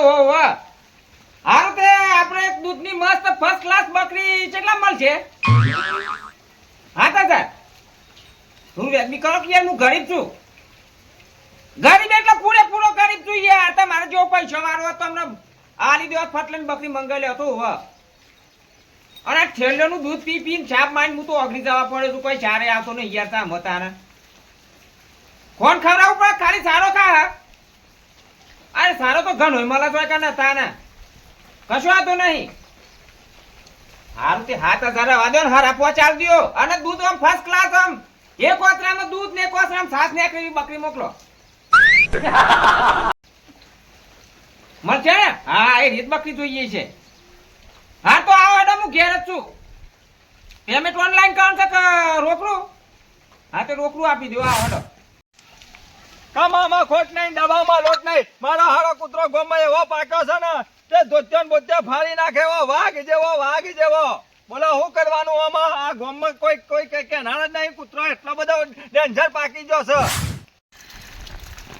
હા ઓ ઓ હારું તે આપણે દૂધની મસ્ત ફર્સ્ટ ક્લાસ બકરી કેટલા મળશે? હા દાદા હું વ્યાજબી કરો કે હું ગરીબ છું? ગરીબ એટલે પૂરેપૂરો ગરીબ છું યાર. મારે જેવો પૈસો મારો હતો તો હમણાં આ લીધે ફટલે બકરી મંગાવેલી હતો હવે અને આ દૂધ પી પીને છાપ મારીને હું તો ઓગળી જવા પડે છું, કોઈ સારે આવતો નહીં યાર તા મતાને કોણ ખવડાવું પડે? ખાલી સારો હા અરે સારો તો ઘણો મળે છે કે નતા ને કશું વાંધો નહીં. હારું તે હાથ હજાર વાદ્યો ને હારા પહોંચાડ દો અને દૂધ આમ ફર્સ્ટ ક્લાસ આમ. એક કોતરામાં દૂધ ને કોતરામાં છાશ ને એક એવી બકરી મોકલો. મળશે? ને હા, એ રીત બકરી જોઈએ છે. હા, તો આવો એટલે હું ઘેર જ છું. પેમેન્ટ ઓનલાઈન કરો છે કે રોકડું? હા, તો રોકડું આપી દો આવો હેડો. કામામાં ખોટ નહીં દવામાં લોટ નહીં. મારો હારો કૂતરો ગોમાં એવો પાક્યો છે ને, તે ધોત્યો બોત્યો ફાડી નાખે એવો વાઘ જેવો વાઘ જેવો. બોલો, શું કરવાનું આમાં? આ ગોમમાં કોઈ કોઈ કે કેનાર જ નહીં, કૂતરો એટલો બધો ડેન્જર પાકી ગયો છે.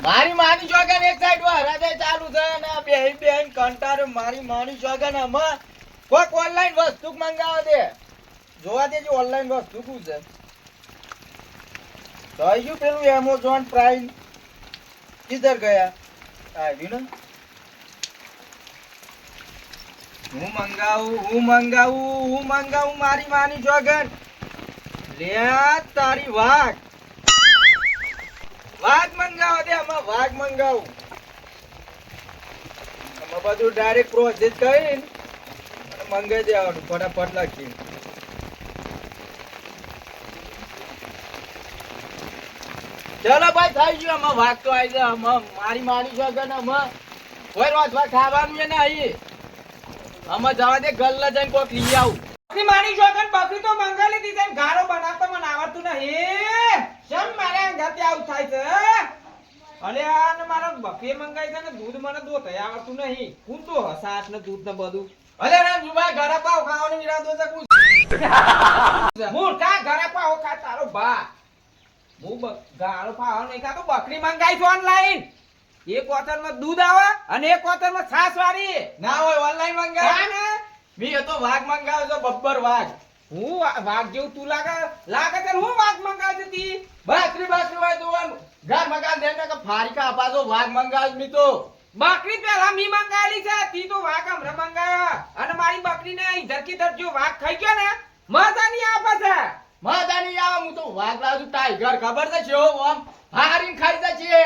મારી માની જોગન એક સાઈડ હરાદે ચાલુ છે ને બે બેન કંટાર મારી માની જોગન આમાં કોઈક ઓનલાઈન વસ્તુ મંગાવે દે જોવા દેજો ઓનલાઈન વસ્તુ કું છે. થઈ ગયું પેલું એમેઝોન પ્રાઇમ કિધર ગયા. આવ્યું ને હું મંગાવું હું મંગાવું હું મંગાવું મારી માની જોગન. લે તારી વાઘ. વાઘ મંગાવો દે, આમાં વાઘ મંગાવું. આમાં બધું ડાયરેક્ટ પ્રોસેસ કરીને મંગાવી દેવાનું, ફટાફટ લખી ચલો ભાઈ, થઈ ગયું. અમે વાઘ તો આવી જાય અમે મારી મારી છે કે અમે કોઈ રોજ વાત ખાવાનું છે ને અહીં અમે જવા દે ગલ્લા જઈને કોક લઈ આવું. બકરી મારી છો કે બકરી તો મંગાવી દીધી ને, ગારો બનાવતા મને આવડતું નહીં. શેમ મારે ગતે આવું થાય છે? અલે આ મારા બકરી મંગાવી છે ને, દૂધ મને દો, તય આવડતું નહીં. હું તો હસાસ ને દૂધ ને બધું. અલે રાજુભાઈ ઘરે પાવ ખાવાનો ઈરાદો છે, કુછ મૂર્ખા ઘરે પાહો ખા તારો બા હું ગાળો પાહો નહીં ખાતો બકરી મંગાઈ છું ઓનલાઈન એક બોતલમાં દૂધ આવે અને એક ઓથરમાં છાસ વાળી. ના હોય ઓનલાઈન મંગાવે. ને? મી તો વાઘ મંગાવ્યો તો બબ્બર વાઘ. હું વાઘ જેવું તું લાગે? લાગે છે હું વાઘ મંગાવી તી? બાકરી બાકરી હોય આમ ઘર મકાન દે કે ફારિકા અપાજો વાઘ મંગાવ્યો મી તો. બકરી પેલા મી મંગાવેલી છે તી તો વાઘ હમણાં મંગાવ્યા અને મારી બકરીને ઈધર ધરકી ધરજો વાઘ ખાઈ ગયો ને મજા નહીં આપે છે માદાની આવ હું તો વાગલા છું, ટાઈગર, ખબર છે છો આમ હારીને ખાઈ છે.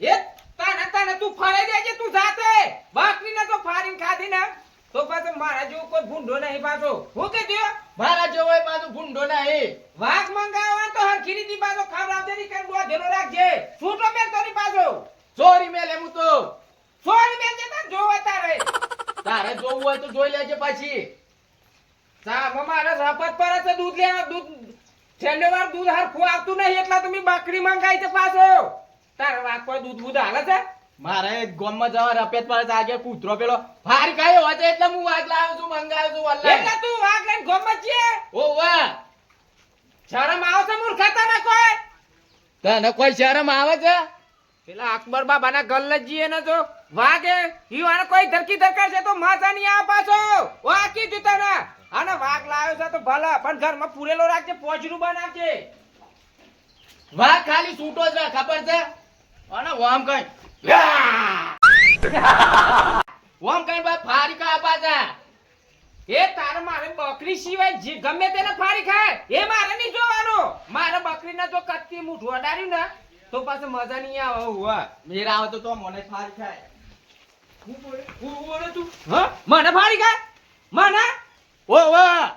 એ તને તને તું ફરાઈ દેજે તું જાતે. બકરીને તો ફારીન ખાધી ને તો પાછો મારા જેવો કોઈ ભૂંડો નહીં પાછો. હું કીધું મારા જેવો પાછો ભૂંડો નહીં. વાઘ મંગાવવા તો હરખી દી પાછો ખવડાવજે ની કરી બોધેલો રાખજે. છૂટો મેલની પાછો. ચોરી મેલે હું તો. ચોરી મેલ જે તને જોવા તારે. તારે જોવું હોય તો જોઈ લેજે પછી. મારે રફત પર છે દૂધ લેવા દૂધ છેલ્લે વાર દૂધ હરખું આવતું નહીં એટલા તો મેં મંગાઈ છે પાછો. તારે વાઘ પર દૂધ બૂધ હાલે છે? મારે ગોમમાં જવા રપેત પર આગળ કૂતરો પેલો ફારી ખાયો હોય એટલે હું વાઘ લાવ્યો છું મંગાવ્યો છું એટલે તું વાઘ લઈને ગોમત છે ઓ વાહ શરમ આવે છે મૂર્ખતા ને કોઈ? તને કોઈ શરમ આવે છે? પેલા અકબર બાબાના ગલ્લજીએ ને જો. વાઘે ઈવાને કોઈ ધરકી ધરકા છે તો માથા નહીં આ પાછો. વાકી કીધું તને. અને વાઘ લાવ્યો છે તો ભલા પણ ઘરમાં પૂરેલો રાખજે પોચરું બનાવજે. વાઘ ખાલી છૂટો જ રાખ ખબર છે? અને ઓમ કઈ. ઓમ કઈ ભાઈ ફારી કા પાછા. એ તારે મારે બકરી સિવાય જે ગમે તેને ફાડી ખાય એ મારે નહીં જોવાનું. મારે બકરીને જો કત્તી મૂઠું અડાડ્યું ને તો પાછું મજા નહીં આવે હુવા મેરા આવે તો તો મને ફારી ખાય. હું બોલે? હું બોલે તું? હ? મને ફારી ખાય? મને? ઓ વાહ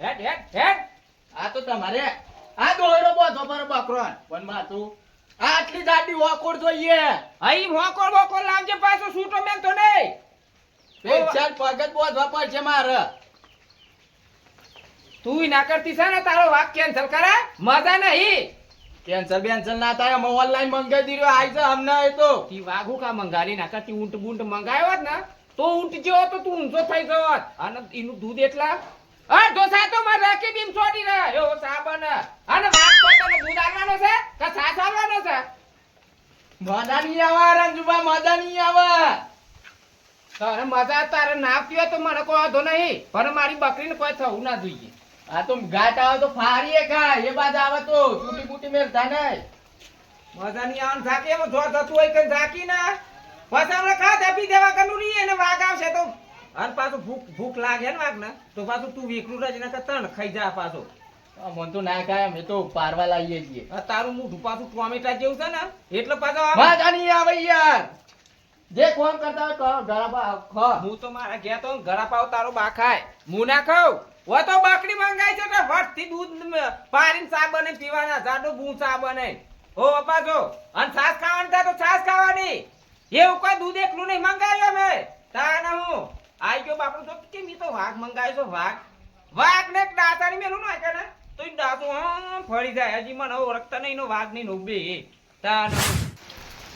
હેડ હેડ હેડ! આ તો તમારે. આ દોયરો બોધો પર બકરો પણ માં તું આટલી જાડી વાકોડ જોઈએ. અહીં મોકોર બોકોર લાવજે પાછો સૂટો મેં તો નહીં પેન્શન પગત બોધવા પડશે મારે. તું ના કરતી છે ને તારો વાક કેન્સલ કરે? મજા નહીં. કેન્સલ બેન્સલ ના થાય. અમે ઓનલાઈન મંગાવી દીધો. આઈ છે અમને એ તો. તી વાઘુ કા મંગાલી ના કરતી? ઊંટ બૂંટ મંગાવ્યો હોત ને તો ઊંટ જેવો તો તું ઊંચો થઈ ગયો અને એનું દૂધ એટલા? હા ઢોસા તો મારે રાખી બીમ છોડી ને એવો સાબન અને વાત તો તને દૂધ આવવાનો છે? કે સાસ આવવાનો છે? મજા નહીં આવે રંજુભા મજા નહીં આવે. તારે મજા તારે ના આવતી તો મને કોઈ વાંધો નહીં. પણ મારી બકરીને કોઈ થવું ના જોઈએ. આ તો ઘાટ આવે તો ફારીએ ખા એ બાદ આવે તો. છૂટી બૂટી મેલતા થાય મજા નહીં આવવાનું થાકી એમાં જો થતું હોય કે થાકી ના? પછી આપણે ખાધા પી દેવા કરનું નહીં એને વાઘ આવશે તો. અને પાછું ભૂખ ભૂખ લાગે ને વાઘ ને તો પાછું તું વિકરું રજ ને તણ ખાઈ જા પાછો. મન તો ના ખાય અમે તો પારવા લાવીએ છીએ. આ તારું મોઢું પાછું ટોમેટા જેવું છે ને એટલે પાછો નહીં આવે યાર. જે કોમ કરતા હોય કરો ગળા ખા. હું તો મારા ઘેર તો ઘરા પાવ તારો બા ખાય. હું ના ખાઉં? ઓ તો બકરી મંગાઈ છે એટલે વટથી દૂધ પાડીને ચા બને પીવાના જાડો બૂ ચા બને ઓ પાછો અને છાસ ખાવાની તો છાસ ખાવાની. એવું કોઈ દૂધ એકલું નહીં મંગાવ્યું અમે. તાને હું. આઈ ગયો બાપુ તો કે મી તો વાઘ મંગાવ્યો છે, વાઘ. વાઘ ને દાંતાની મેલું ના કે ને તો ઈ દાંતું આમ ફરી જાય. હજી મને ઓળખતા નહીં નો વાઘ નહીં બે તાને હું.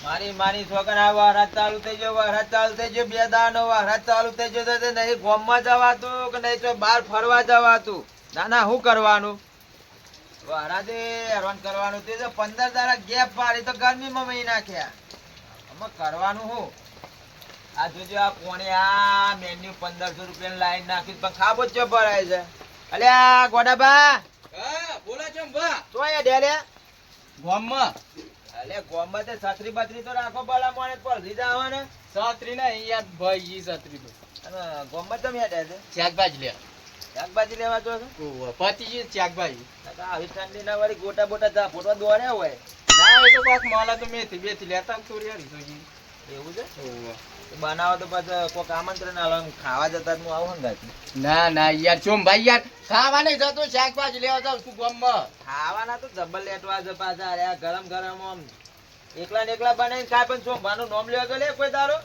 મારી માની છોકરા વરસાદ ચાલુ થઈ ગયો વરસાદ ચાલુ થઈ ગયો, બે દાનો વરસાદ ચાલુ થઈ ગયો તે નહીં ગોમમાં જવાતું કે નહીં તો બહાર ફરવા જવાતું? ના ના શું કરવાનું? વરસાદે હેરાન કરવાનું તે તો પંદર દાડા ગેપ પાડી તો ગરમીમાં મહી નાખ્યા. કરવાનું હું? આ જોજો આ કોણે આ મેન્યુ પંદરસો રૂપિયા લાઈન નાખી પણ ખાબો જ ભરાય છે. અલ્યા ગોડાબા હા બોલા છો બા તો એ ડેલે. ગોમમાં. અલે ગોમમાં તે છત્રી બત્રી તો રાખો બળા મોને પરથી જાવ ને છત્રી ને અહીંયા ભાઈ છત્રી તો. અને ગોમમાં તમે હેડ્યા છે શાકભાજી લે શાકભાજી લેવા જો છો પતિજી શાકભાજી. આવી ઠંડી ના વાળી ગોટા બોટા ફોટવા દોડ્યા હોય. ના એ તો બાક માલા તો મેથી બેથી લેતા તો યાર એવું છે? બનાવો તો પછી કોક આમંત્રણ આલો ખાવા જતા હું આવું હંગાતી. ના ના યાર ચોમ ભાઈ યાર ખાવા નહીં જતો શાકભાજી લેવા જાવ તું ગોમમાં. ખાવાના તો જબ્બર લેટવા છે પાછા અરે ગરમ ગરમ આમ એકલા ને એકલા બનાવીને ખાય પણ ચોંભાનું નામ લેવા લે કોઈ તારો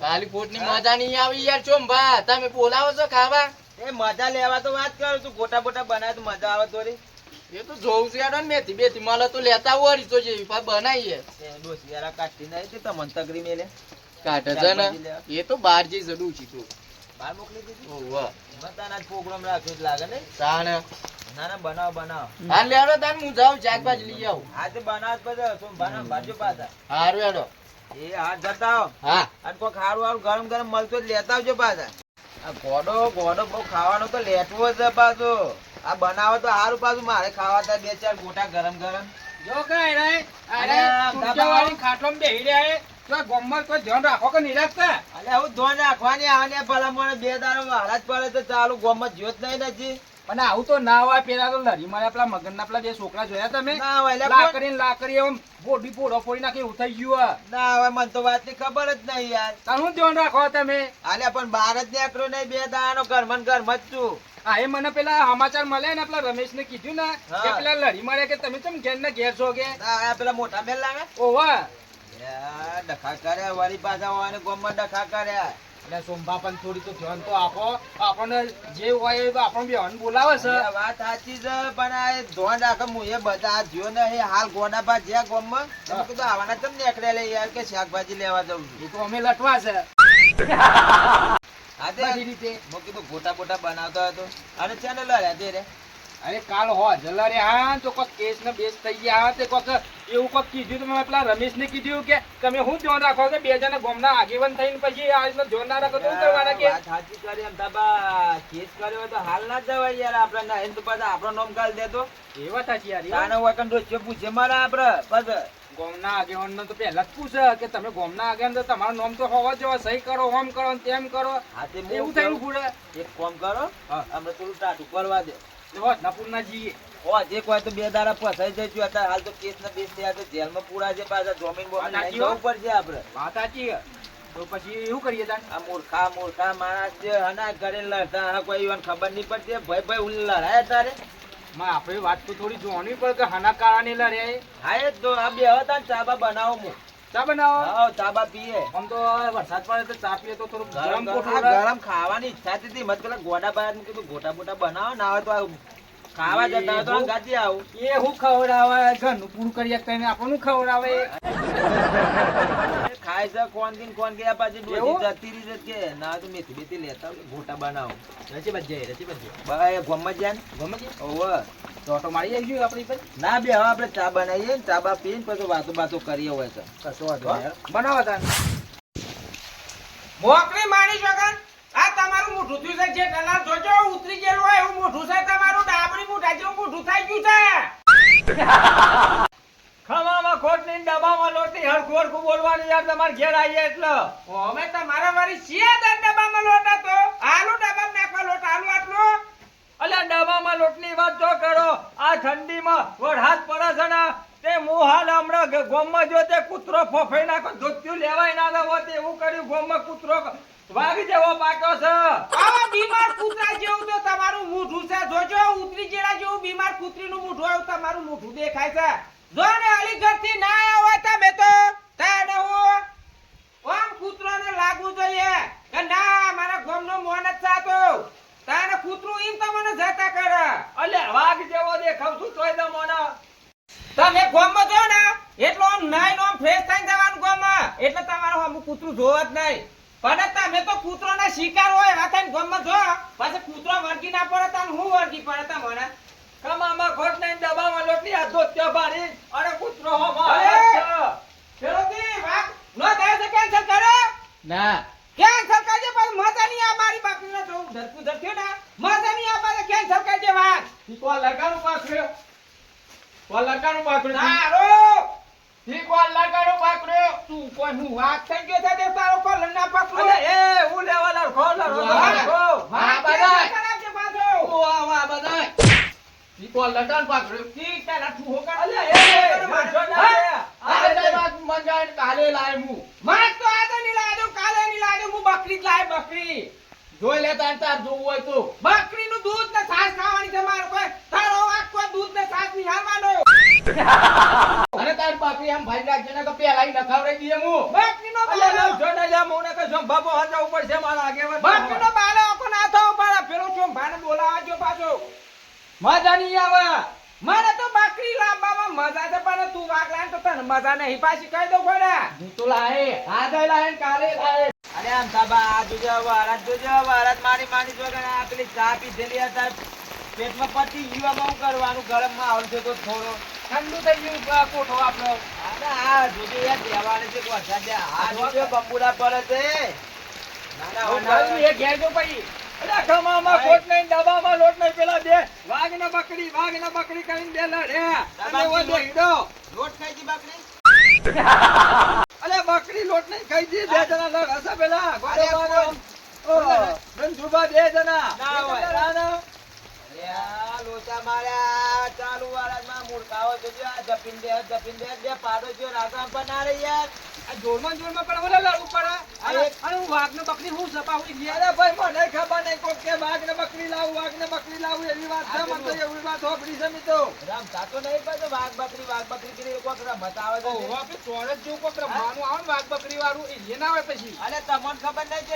ખાલી પોટની મજા નહીં આવી યાર ચોમ ભા તમે બોલાવો છો ખાવા? એ મજા લેવા તો વાત કરો તું ગોટા બોટા બનાવે તો મજા આવે થોડી એ તો જોઉં છે યાર મેથી બેથી માલા તો લેતા વળી તો જેવી પા બનાવીએ. એ યાર કાઢી નહીં તે તમને તગરી મેલે. કાઢે છે ને? એ તો બહાર જઈ જડું છે તું. બહાર મોકલી દીધી? ઓહો બધાના પ્રોગ્રામ રાખ્યો જ લાગે ને તાણ. ના ના બનાવો બનાવો. હા લેવડો તાન હું જાઉં શાકભાજી લઈ આવું. બનાવ પછી તો બનાવ બાજુ પાછા. હારું હેડો. એ હાથ જતા આવો. હા. અને ખારું વાળું ગરમ ગરમ મળતું લેતા આવજો પાછા. આ ગોડો ગોડો બહુ ખાવાનો તો લેટવો છે પાછો. આ બનાવો તો હારું પાછું. મારે ખાવા થાય બે ચાર ગોટા ગરમ ગરમ. જો કઈ રે અરે, તુરજાવાળી ખાટલોમાં બેહી રહ્યા તો ગોમમાં તો ધ્યાન રાખો કે નહીં રાખતા? અલે હું ધ્યાન રાખવાની આવે ભલા મને બે દાડો વાળા જ પડે તો ચાલુ ગોમત જ્યોત નહીં નથી પણ આવું તો ના હોય. પેલા તો લરી મારે પેલા મગનના પેલા બે છોકરા જોયા તમે? લાકડી લાકડી એમ બોડી પોડો ફોડી નાખી એવું થઈ ગયું ના હવે મને તો વાતની ખબર જ નહીં યાર. તાર શું ધ્યાન રાખો તમે? અલે પણ બાર જ નીકળ્યો નહીં બે દાડાનો ઘરમાં ઘરમાં જ છું. આ એ મને પેલા સમાચાર મળે ને પેલા રમેશ ને કીધું ને કે પેલા લડી મળે કે તમે કેમ ઘેર ને ઘેર છો કે? પેલા મોટા બેન લાગે? ઓવા ડખા કર્યા વળી પાછા હોય ને ગોમમાં ડખા કર્યા એટલે સોમભા પણ થોડી તો ધ્યાન તો આપો. આપણને જે હોય એ આપણને બેહન બોલાવે છે. વાત સાચી છે પણ આ ધોન રાખે હું એ બધા જ્યો ને હાલ ગોડા પા જ્યાં ગોમમાં તમે કીધું આવવાના તમને એકડે લઈ યાર કે શાકભાજી લેવા જવું એ તો અમે લટવા છે. હા બધી રીતે. મેં કીધું ગોટા બોટા બનાવતો હતો. અને છે ને લડ્યા તે રે. અરે કાલ હો જલારે હા તો કોક કેસ ને બેસ થઈ ગયા તે કોક એવું કોક કીધું તો મેં પેલા રમેશ ને કીધું કે તમે હું ધ્યાન રાખો કે બે જણા ગોમના આગેવાન થઈને પછી આ ધ્યાન ના રાખો તો શું કરવાના કે? સાચી કરી એમ તાબા કેસ કર્યો તો હાલ ના જવાય યાર આપણે ના એમ તો પાછા આપણો નામ ગાળ દેતો. યાર હોય કંઈ પૂછે મારા આપણે ગોમના આગેવાન તો પહેલા જ પૂછે કે તમે ગોમના આગેવાન તો તમારું નામ તો હોવા જ સહી કરો હોમ કરો ને તેમ કરો. હા તે એવું થયું કરું. એક કોમ કરો. આપણે થોડું ટાટું કરવા દે. નપુરના જઈએ ઓ એક હોય તો બે દાડા ફસાઈ જઈશું અત્યારે હાલ તો કેસ ને બેસ થયા તો જેલમાં પૂરા છે પાછા જોમીન બોમીન હા, જવું પડશે આપણે વાત સાચી તો પછી એવું કરીએ તાન આ મૂર્ખા મૂર્ખા માણસ છે હના ઘરે લડતા કોઈ ખબર નહીં પડતી ભાઈ ભાઈ ઉલ્લ લડાય તારે. માં આપણે વાત તો થોડી જોવાની પડે કે હના કારણે એ. હા એ તો. આ બે હતા ને ચાબા બનાવો હું. ચા બનાવો? હા ચાબા પીએ. આમ તો વરસાદ પડે તો ચા પીએ તો થોડું ગરમ કોઠું ગરમ. ખાવાની ઈચ્છા હતી. મત પેલા ગોડા બાર કીધું ગોટા બોટા બનાવો. ના આવે તો આ ખાવા જતા તો ગાજી આવું. એ હું ખવડાવે ઘરનું પૂરું કરી શકતા આપણને ખવડાવે. ખાય છે કોણથી કોણ ગયા પાછી ડોસી જતી રહી કે ના તો મેથી બેથી લેતા ગોટા બનાવો. રચી બજે રચી બજે બા ગોમમાં જ્યાં ગમે છે ઓવે. તો ઓટો મારી આવીશું આપણી પર? ના બે હવે આપણે ચા બનાવીએ ને ચા બા પીને પછી વાતો બાતો કરીએ હોય તો કશો વાંધો બનાવો તાન. મોકરી માણી વગર. આ તમારું મોઢું થયું છે જે ટલાર જોજો ઉતરી ગયેલું હોય એવું મોઢું છે તમારું ડાબરી મોઢા જેવું મોઢું થઈ ગયું છે. ખમામાં ખોટ નહીં ડબ્બામાં લોટ હરખું હરખું બોલવાનું યાર તમારે ઘેર આવીએ એટલે. અમે તમારા વારી શિયા દર ડબ્બામાં લોટ હતો. આલુ ડબ્બામાં નાખવા લોટ આલુ આટલો. અલ્યા ડબ્બામાં લોટની વાત જો કરો આ ઠંડીમાં વરસાદ પડે છે ને તે મોહાલ હાલ હમણાં ગોમમાં જો તે કૂતરો ફોફાઈ નાખો ધોત્યું લેવાય ના તે એવું કર્યું ગોમમાં કૂતરો વાગી જવો પાક્યો છે. આવા બીમાર કૂતરા જેવું તો તમારું મોઢું છે. જોજો ઉતરી જેડા જેવું બીમાર કૂતરીનું મોઢું એવું તમારું મોઢું દેખાય છે. જો ને અલીગઢથી ના આવ્યા હોય તમે તો તાને હું. આમ કૂતરાને લાગવું જોઈએ? કે ના મારા ગામનો મોન જ સાતો તાને કૂતરું ઈમ તમને જતા કરે. અલે વાઘ જેવો દેખાવ છું તોય તો મોન. તમે ગામમાં જો ને એટલો આમ નાઈ નો ફ્રેશ થઈ જવાનું ગામમાં. એટલે તમારું આમ કૂતરું જોવા જ નહીં. પણ તમે તો કૂતરોના શિકાર હોય એવા થઈને ગામમાં જો. પછી કૂતરો વર્ગી ના પડે તો હું વળગી પડે તમને ખમામાં ખોટ નહીં ડબ્બામાં લોટની આ ધોતિયો ભારી અને કૂતરો હો અરે! ફેરોથી વાત નો થાય છે કેન્સલ કરો? ના. કેન્સલ કરજે પણ મજા નહીં આ મારી બાકરીને જો ધરકું ધરક્યો ને મજા નહીં આ મારે કેન્સલ કરજે વાત કોણ લગાનું પાકડ્યો કોણ લગાનું પાકડ્યો તારો ઈ કોણ લગાનું પાકડ્યો તું કોઈ હું વાત થઈ ગયો છે તે તારો કોલ ના પકડો અલે એ હું લેવા લાવ ખો લાવ વાહ! ખો વાત બધા. પાકડ્યો તારા ઠુહો અલે એ મારજો ના વાત કાલે લાય માર તો આજે ની લાજો કાલે ની લાજો હું બકરી જ લાય બકરી જોઈ લેતા તાર જોવું હોય તો બકરીનું દૂધ ને છાશ ખાવાની છે મારો કોઈ તારો વાંક કોઈ દૂધ ને છાશ નહીં અને તાર બાપી આમ ભાઈ રાખજે ને કે પેલા બાલો જો ને જા મોને કે જો બાબો હાજા ઉપર છે મારા આગેવાન બકરીનો બાલો આખો ના થવો પડે પેલો ચોમ ભાને બોલાવા જો પાછો મજા નહીં આવે. મને તો બકરી લાવવામાં મજા છે પણ તું વાઘ લાય તો તને મજા નહીં. પાછી કહી દઉં પડે હું તો લાય આજે લાય કાલે લાય અરે આમ સાબા આ જોજો વારાત જોજો વારાત. મારી મારી જો આ પેલી ચા પીધેલી હતા પેટમાં પતી ગયું હું કરવાનું? ગરમમાં આવડશે તો થોડો. ઠંડુ થઈ ગયું કોઠો આપણો. અરે આ જોજો યાર દેવાને છે કોઠા છે. આ જોજો બપુરા પડે છે. ના ના હું ઘેર જો પછી. ખમામાં ખોટ નહીં ડબ્બામાં લોટ નહીં પેલા બે. વાઘ ને બકરી વાઘ ને બકરી કરીને બે લડે. અને ઓ હીડો લોટ. ખાઈ જી બાપડી અલે બકરી લોટ નહીં ખાઈ દી. બે જણા પેલા? ગોડો બાનો. ઓ રંજુબા બે જણા. ના હોય. ના, ના. અરે લોચા માર્યા. ચાલુ વાળામાં મૂર્ખાઓ જોજો આ જપીન દે જપીન દે બે પાડો જો રાગા પણ રે યાર. આ જોરમાં જોરમાં પણ ઓલા લડવું પડે. અને હું વાઘને બકરી હું સપાવડી ગયા ભાઈ મને ખબર નહીં કોક કે વાઘ ને બકરી લાવું વાઘ ને બકરી લાવું એવી વાત છે મને તો એવી વાત હોભળી છે મિત્રો. રમતા તો નહીં પાછો વાઘ બકરી વાઘ બકરી કરી કોક રમત આવે છે ઓહો, આપણે ચોરસ જેવું કોક રમવાનું આવે ને વાઘ બકરી વાળું એ ના આવે પછી. અલે તમને ખબર નહીં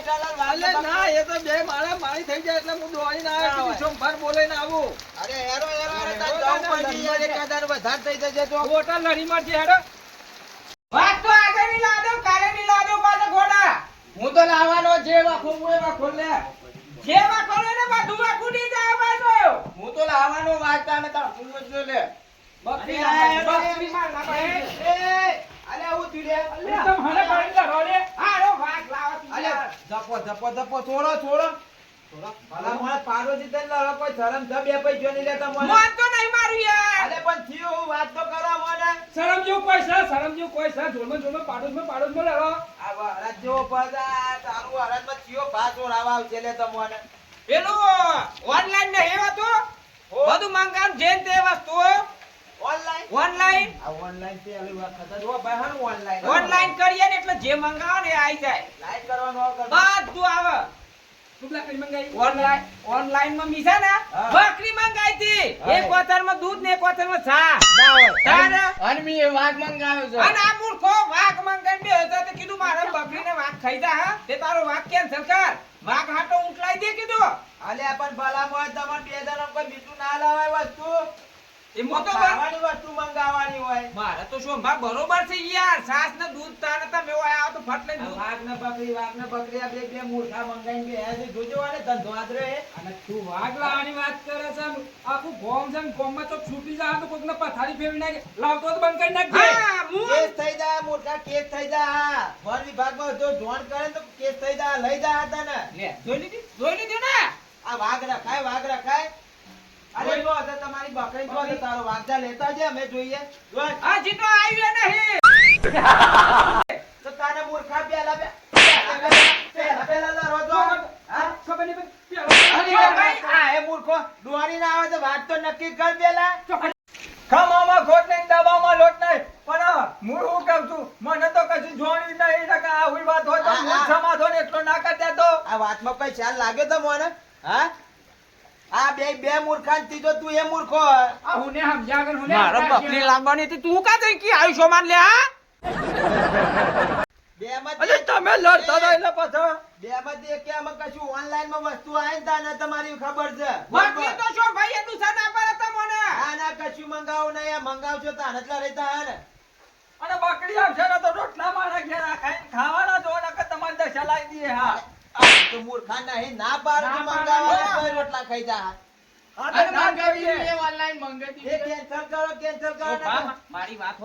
વાઘ ના એ તો બે મારા મારી થઈ જાય એટલે હું દોડીને આવ્યો. છું સોમવાર બોલાઈને આવું. અરે તાર પડી યાર, ના, એકાદાર વધારે થઈ જશે તો. હોટલ લડી મળશે હેડો. વાત તો આગળની લાદો કાલે ની લાદો પાછો ઘોડા. હું તો લાવવાનો જે વાખો હું એ વાખો લે જે વાઘો ને બધું વાખું ની જાય પાછો. હું તો લાવવાનો વાગતા ને તાર હું જ લે. બકરી અરે, બકરી માં ના એ, પડે. અલે હું થયું લે. તમ હરે પાડી લે હારો વાઘ લાવો તું અલે, ધપો જપો, જપો, જપો, છોડો, છોડો. ભલા મોણા પાડોશી તને લડો, કોઈ શરમ છે? બે પૈ જો લેતા મને. મોન તો નહીં મારું યાર અલે પણ થયું વાત તો કરો મને. શરમ જેવું કોઈ છે? શરમ જેવું કોઈ છે? જોરમાં જોરમાં પાડોશમાં પાડોશમાં લડો. આ વરસાદ જેવો પડે, આ તારું વરસાદમાં થયો ભાત ઓળાવા આવશે લે તમને. પેલું ઓનલાઈન ને એ હતું બધું મંગાવું જેન તે વસ્તુ ઓનલાઈન ઓનલાઈન આ વખત જ ભાઈ, હાનું online? ઓનલાઈન કરીએ ને એટલે જે મંગાવો ને એ આવી જાય. કરવાનું કરવાનું. બધું આવે. ઓનલાઈન ઓનલાઈનમાં મીસા ને? હા. બકરી મંગાઈ હતી એક બોતલમાં દૂધ ને એક બોતલમાં ચા. ના હોય. તારે? અને મેં એ વાઘ મંગાવ્યો છે. અને આ મૂર્ખો વાઘ મંગાઈ બે હતા તે કીધું મારે બકરીને વાઘ ખાઈ જા હા. તે તારો વાઘ કેન્સલ કર. વાઘ હાટો ઉઠલાઈ દે કીધું. અલ્યા પણ ભલા મોય તમારે બે જણા કોઈ બીજું ના ના લાવાય વસ્તુ. વસ્તુ મંગાવવાની હોય. મારે તો શું બરોબર છે યાર. સાસ ને દૂધ તારે તમે આવો તો ફટ લઈને વાઘ ને બકરી વાઘ ને બકરી આ બે બે મૂર્ખા મંગાઈને બેહ્યા છે જોજો આને ધંધો આદરે. અને તું વાઘ લાવાની વાત કરે છે આખું ગોમ છે ગોમમાં તો છૂટી જાય તો કોકને પથારી ફેરવી નાખે. લાવતો તો બંધ કરી નાખજે. કેસ થઈ જાય મોટા કેસ થઈ જાય વન વિભાગમાં જો જોણ કરે તો કેસ થઈ જાય લઈ જાય હતા ને લે જોઈ લીધી? જોઈ લીધી ને? આ વાઘ રખાય વાઘ રખાય. અરે જો તમારી બકરી જો હશે તારો વાઘ લેતા છે અમે જોઈએ. જો આ જીતો આવ્યો નહીં. તો તારે મૂર્ખા પેલા બે પેલા પેલા લડો જો હા ખબર નહીં પણ અરે પેલો- ભાઈ આ એ મૂર્ખો. દુહારી ના આવે તો વાત તો નક્કી કર પેલા. ખમામાં ખોટ નહીં દબાવમાં લોટ નહીં. પણ હું શું કહું છું મને તો કશું જોણી નહીં. કે આવી વાત હોય તો હા, હું. ને એટલો ના કરી દેતો. આ વાતમાં કઈ ખ્યાલ લાગ્યો તો મને હા? આ બે બે મૂર્ખાન ને ત્રીજો તું એ મૂર્ખો આ હુને સમજાગર હુને મારો બકરી લાંબાની હતી. તું કા જઈ કે આયુષો માન લે હા? બે અરે તમે લડતા હતા એટલે પાછો. બે માં દે કે આમાં કશું ઓનલાઈનમાં વસ્તુ આવે ને તાને તમારી ખબર છે. બકરી તો છો ભાઈ એનું સન પર હતા મને. ના ના કશું મંગાવો નહીં. આ મંગાવશો તાને જ રહેતા હે ને. અને બકરી આવશે ને તો રોટલા મારા ઘેર ખાઈને ખાવાના જો ને કે તમારી દશા લાવી દઈએ હા. આ તો ના તો ના રોટલા ખાઈ જા. ના મારી વાત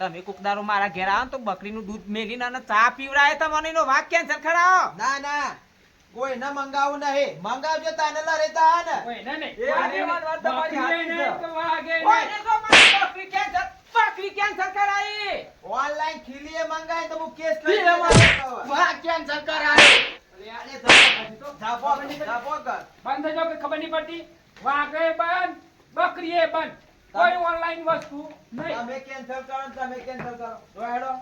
તમે કુકદારો મારા ઘેર આવો તો તો બકરીનું દૂધ મેલીને અને ચા પીવડાય તમને એનો વાક કેન્સલ કરાવો. ના ના. કોઈ ના મંગાવું નહીં મંગાવજો તાને લા રહેતા ને. કોઈ ના નહીં. એ વાત તમારી બકરી નહીં છે. બકરી કેન્સલ બકરી કેન્સલ કરાઈ ઓનલાઈન ખીલીએ મંગાય તો હું કેસ લઈ મંગાય. વાઘ cancel કરાયો. ઝાપો ઝાપો કર. બંધ થઈ જાઓ કે ખબર નહીં પડતી? વાઘે બંધ બકરીએ બંધ. કોઈ ઓનલાઈન વસ્તુ નહીં. તમે કેન્સલ કરો તમે કેન્સલ કરો જો હેડો.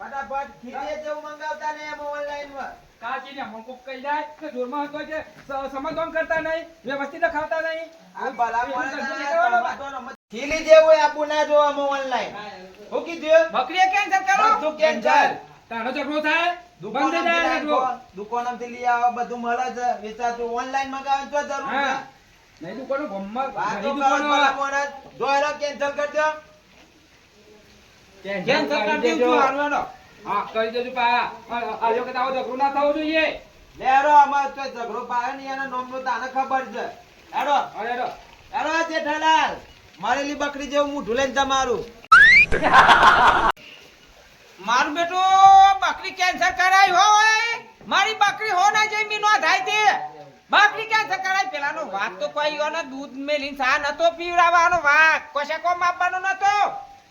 ફટાફટ ખીલીએ જેવું મંગાવતા ને એમ ઓનલાઈનમાં. કાચીને અમુક કહી જાય કે જોરમાં હતો કે સ- કરતા નહીં વ્યવસ્થિત ખાતા નહીં. આ ભલા કરતું ખીલી જેવું હોય આપું ના જોવામાં ઓનલાઈન હું કીધું બકરીએ કેન્સલ કરો. બધું કેન્સલ તાનો ઝઘડો થાય. દુકાન દે જાય દુકાન દુકાનમાંથી લઈ આવો બધું મળે છે વેચાતું ઓનલાઈન મંગાવે તો જરૂર છે. નહીં દુકાનો ગમમાં વાતો કરો દુકાનો. ભલા માણસ. જો હેડો કેન્સલ કરી દો. કેન્સલ કરી દેજો. હાલવાનો હા કરી દેજો પા. આજો કે આવો ઝઘડો ના થવો જોઈએ. લેરો અમાર તો ઝઘડો પાડે ને એના નામનું તાને ખબર છે. એડો એડો હેડો જેઠાલાલ. મારેલી બકરી જેવું મોઢું લઈને તમારું મારું. બેટો, બકરી કેન્સર કરાઈ હોય. મારી બકરી હો ના જઈ મીનો થાય તે. બકરી કેન્સર કરાઈ પેલાનો વાત તો કોઈ ગયો ને દૂધ મેલી સા નતો પીવડાવવાનો વાત. કોશા કોમ આપવાનો નતો.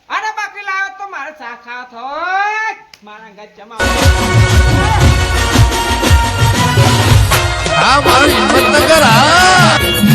અને બકરી લાવ તો મારે સા ખાવ થોય. મારા ગજ જમા આ મારો હિંમતનગર, હા.